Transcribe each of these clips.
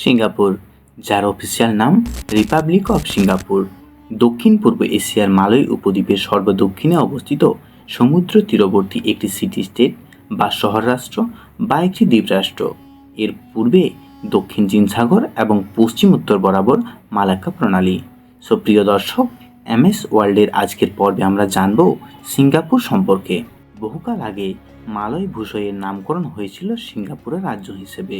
Singapore, যার official নাম Republic of Singapore দক্ষিণ পূর্ব এশিয়ার মালয় উপদ্বীপের সর্বদক্ষিণে অবস্থিত সমুদ্র তীরবর্তী একটি সিটি স্টেট বা শহর রাষ্ট্র বা একটি দ্বীপরাষ্ট্র এর পূর্বে দক্ষিণ চীন সাগর এবং পশ্চিম উত্তর বরাবর মালাক্কা প্রণালী। সো প্রিয় দর্শক এমএস ওয়ার্ল্ডের আজকের পর্বে আমরা জানব সিঙ্গাপুর সম্পর্কে। বহুকাল আগে মালয় ভূষয়ের নামকরণ হয়েছিল সিঙ্গাপুরের রাজ্য হিসেবে।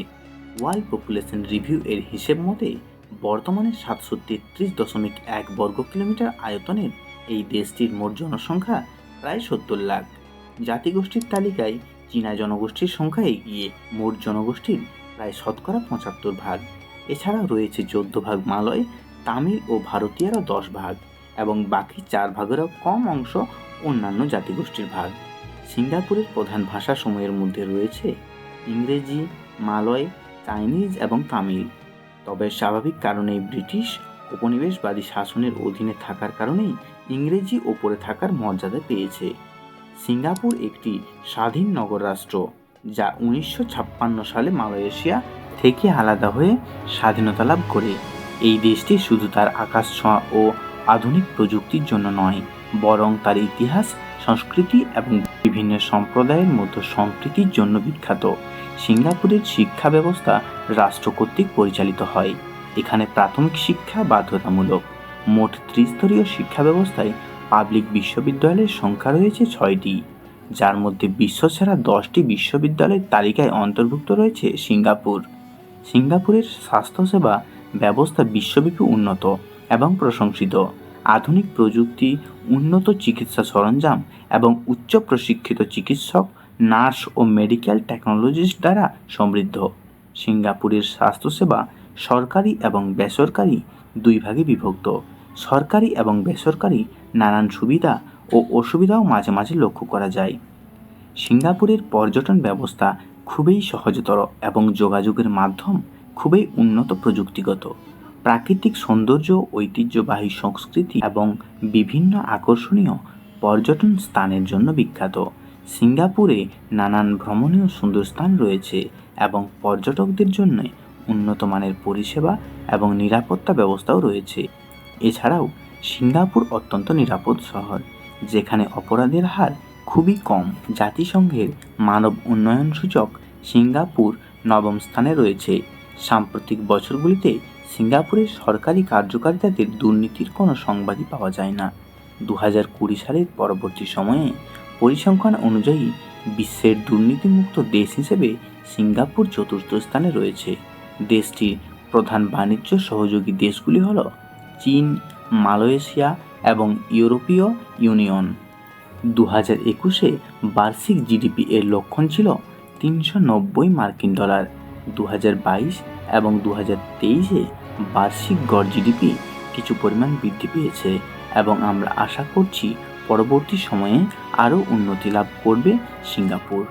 ওয়ার্ল্ড পপুলেশন রিভিউ এর হিসেব মতে, বর্তমানে সাতশো তেত্রিশ দশমিক এক বর্গ কিলোমিটার আয়তনের এই দেশটির মোট জনসংখ্যা প্রায় সত্তর লাখ। জাতিগোষ্ঠীর তালিকায় চীনা জনগোষ্ঠীর সংখ্যা এগিয়ে মোট জনগোষ্ঠীর প্রায় শতকরা পঁচাত্তর ভাগ। এছাড়াও রয়েছে চোদ্দ ভাগ মালয়, তামিল ও ভারতীয়রা দশ ভাগ এবং বাকি চার ভাগেরও কম অংশ অন্যান্য জাতিগোষ্ঠীর ভাগ। সিঙ্গাপুরের প্রধান ভাষাসমূহের মধ্যে রয়েছে ইংরেজি, মালয় চাইনিজ এবং তামিল। তবে স্বাভাবিক কারণেই ব্রিটিশ উপনিবেশবাদী শাসনের অধীনে থাকার কারণেই ইংরেজি ওপরে থাকার মর্যাদা পেয়েছে। সিঙ্গাপুর একটি স্বাধীন নগর রাষ্ট্র, যা উনিশশো ছাপ্পান্ন সালে মালয়েশিয়া থেকে আলাদা হয়ে স্বাধীনতা লাভ করে। এই দেশটি শুধু তার আকাশ ছোঁয়া ও আধুনিক প্রযুক্তির জন্য নয়, বরং তার ইতিহাস, সংস্কৃতি এবং বিভিন্ন সম্প্রদায়ের মধ্যে সম্প্রীতির জন্য বিখ্যাত। সিঙ্গাপুরের শিক্ষা ব্যবস্থা রাষ্ট্র কর্তৃক পরিচালিত হয়। এখানে প্রাথমিক শিক্ষা বাধ্যতামূলক। মোট ত্রিস্তরীয় শিক্ষা ব্যবস্থায় পাবলিক বিশ্ববিদ্যালয়ের সংখ্যা রয়েছে ছয়টি। যার মধ্যে বিশ্বসেরা দশটি বিশ্ববিদ্যালয়ের তালিকায় অন্তর্ভুক্ত রয়েছে সিঙ্গাপুর। সিঙ্গাপুরের স্বাস্থ্যসেবা ব্যবস্থা বিশ্বব্যাপী উন্নত এবং প্রশংসিত। আধুনিক প্রযুক্তি, উন্নত চিকিৎসা সরঞ্জাম এবং উচ্চ প্রশিক্ষিত চিকিৎসক, নার্স ও মেডিকেল টেকনোলজিস্ট দ্বারা সমৃদ্ধ। সিঙ্গাপুরের স্বাস্থ্যসেবা সরকারি এবং বেসরকারি দুই ভাগে বিভক্ত। সরকারি এবং বেসরকারি নানান সুবিধা ও অসুবিধাও মাঝে মাঝে লক্ষ্য করা যায়। সিঙ্গাপুরের পর্যটন ব্যবস্থা খুবই সহজতর এবং যোগাযোগের মাধ্যম খুবই উন্নত প্রযুক্তিগত। প্রাকৃতিক সৌন্দর্য, ঐতিহ্যবাহী সংস্কৃতি এবং বিভিন্ন আকর্ষণীয় পর্যটন স্থানের জন্য বিখ্যাত। সিঙ্গাপুরে নানান ভ্রমণীয় সুন্দর স্থান রয়েছে এবং পর্যটকদের জন্য উন্নত মানের পরিষেবা এবং নিরাপত্তা ব্যবস্থাও রয়েছে। এছাড়াও সিঙ্গাপুর অত্যন্ত নিরাপদ শহর, যেখানে অপরাধের হার খুবই কম। জাতিসংঘের মানব উন্নয়ন সূচক সিঙ্গাপুর নবম স্থানে রয়েছে। সাম্প্রতিক বছরগুলিতে সিঙ্গাপুরের সরকারি কার্যকারিতাদের দুর্নীতির কোনো সংবাদই পাওয়া যায় না। দু হাজার কুড়ি সালের পরবর্তী সময়ে পরিসংখ্যান অনুযায়ী বিশ্বের দুর্নীতিমুক্ত দেশ হিসেবে সিঙ্গাপুর চতুর্থ স্থানে রয়েছে। দেশটির প্রধান বাণিজ্য সহযোগী দেশগুলি হল চীন, মালয়েশিয়া এবং ইউরোপীয় ইউনিয়ন। দু হাজার একুশে বার্ষিক জিডিপি এর লক্ষণ ছিল তিনশো নব্বই মার্কিন ডলার। দু হাজার বাইশ এবং দু হাজার তেইশে বার্ষিক গড় জিডিপি কিছু পরিমাণ বৃদ্ধি পেয়েছে এবং আমরা আশা করছি পরবর্তী সময়ে আরও উন্নতি লাভ করবে সিঙ্গাপুর।